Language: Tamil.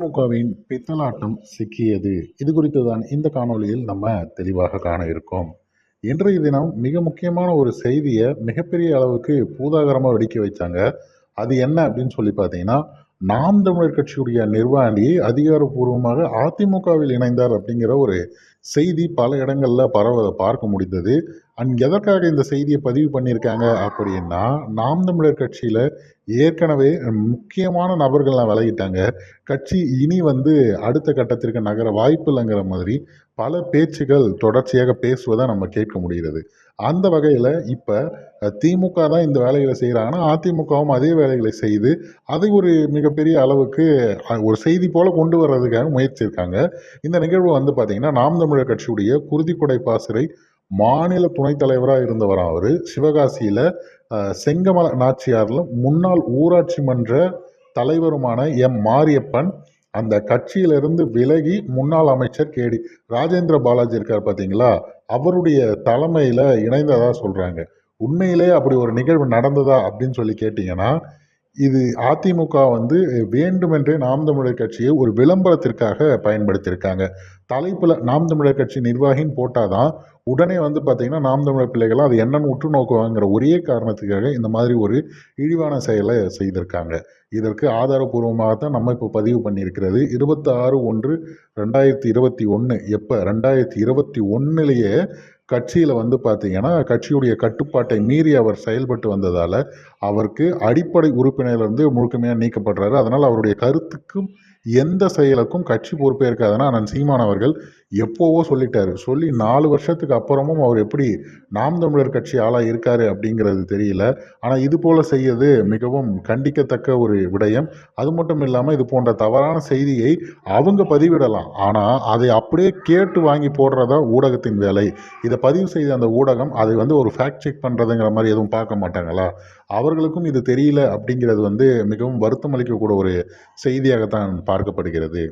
திமுகவின் பித்தலாட்டம் சிக்கியது. இது குறித்து தான் இந்த காணொளியில் நம்ம தெளிவாக காண இருக்கோம். இன்றைய தினம் மிக முக்கியமான ஒரு செய்தியை மிகப்பெரிய அளவுக்கு பூதாகரமாக வெடிக்க வைத்தாங்க அது என்ன அப்படின்னு சொல்லி பார்த்தீங்கன்னா நாம் தமிழர் கட்சியுடைய நிர்வாகி அதிகாரப்பூர்வமாக அதிமுகவில் இணைந்தார் அப்படிங்கிற ஒரு செய்தி பல இடங்களில் பரவ பார்க்க முடிந்தது. அண்ட் எதற்காக இந்த செய்தியை பதிவு பண்ணியிருக்காங்க அப்படின்னா நாம் தமிழர் கட்சியில் ஏற்கனவே முக்கியமான நபர்கள்லாம் விலகிட்டாங்க. கட்சி இனி வந்து அடுத்த கட்டத்திற்கு நகர வாய்ப்பு இல்லைங்கிற மாதிரி பல பேச்சுகள் தொடர்ச்சியாக பேசுவதை நம்ம கேட்க முடிகிறது. அந்த வகையில் இப்போ திமுக தான் இந்த வேலைகளை செய்கிறாங்கன்னா அதிமுகவும் அதே வேலைகளை செய்து அதை ஒரு மிக மிகப்பெரிய அளவுக்கு ஒரு செய்தி போல கொண்டு வர்றதுக்காக முயற்சி இருக்காங்க இந்த நிகழ்வு வந்து பார்த்தீங்கன்னா நாம் தமிழர் கட்சியுடைய குருதிக்குடை பாசறை மாநில துணைத் தலைவராக இருந்தவர் அவர். சிவகாசியில் செங்கமல நாச்சியாரில் முன்னாள் ஊராட்சி மன்ற தலைவருமான எம் மாரியப்பன் அந்த கட்சியிலிருந்து விலகி முன்னாள் அமைச்சர் கேடி ராஜேந்திர பாலாஜி இருக்கார் பார்த்தீங்களா அவருடைய தலைமையில் இணைந்ததாக சொல்கிறாங்க உண்மையிலே அப்படி ஒரு நிகழ்வு நடந்ததா அப்படின்னு சொல்லி கேட்டிங்கன்னா இது அதிமுக வந்து வேண்டுமென்றே நாம் தமிழர் கட்சியை ஒரு விளம்பரத்திற்காக பயன்படுத்தியிருக்காங்க. தலைப்பில் நாம் தமிழர் கட்சி நிர்வாகின்னு போட்டால் தான் உடனே வந்து பார்த்திங்கன்னா நாம் தமிழர் பிள்ளைகளாம் அது என்னென்னு உற்று நோக்குவாங்கிற ஒரே காரணத்துக்காக இந்த மாதிரி ஒரு இழிவான செயலை செய்திருக்காங்க. இதற்கு ஆதாரபூர்வமாக தான் நம்ம இப்போ பதிவு பண்ணியிருக்கிறது. இருபத்தாறு ஒன்று ரெண்டாயிரத்தி இருபத்தி ஒன்று எப்போ? ரெண்டாயிரத்தி இருபத்தி ஒன்றுலேயே கட்சியில் வந்து பார்த்தீங்கன்னா கட்சியுடைய கட்டுப்பாட்டை மீறி அவர் செயல்பட்டு வந்ததால் அவருக்கு அடிப்படை உறுப்பினர்லேருந்து முழுக்கமையாக நீக்கப்படுறாரு. அதனால் அவருடைய கருத்துக்கும் எந்த செயலுக்கும் கட்சி பொறுப்பேற்காதுன்னா அண்ணன் சீமான் அவர்கள் எப்போவோ சொல்லிட்டாரு. சொல்லி நாலு வருஷத்துக்கு அப்புறமும் அவர் எப்படி நாம் தமிழர் கட்சி ஆளாக இருக்காரு அப்படிங்கிறது தெரியல. ஆனால் இது போல செய்யது மிகவும் கண்டிக்கத்தக்க ஒரு விடயம். அது மட்டும் இல்லாமல் இது போன்ற தவறான செய்தியை அவங்க பதிவிடலாம். ஆனால் அதை அப்படியே கேட்டு வாங்கி போடுறதா ஊடகத்தின் வேலை. இதை பதிவு செய்த அந்த ஊடகம் அதை வந்து ஒரு ஃபேக்ட் செக் பண்ணுறதுங்கிற மாதிரி எதுவும் பார்க்க மாட்டாங்களா? அவர்களுக்கும் இது தெரியல அப்படிங்கிறது வந்து மிகவும் வருத்தம் அளிக்கக்கூடிய ஒரு செய்தியாகத்தான் பார்க்கப்படுகிறது.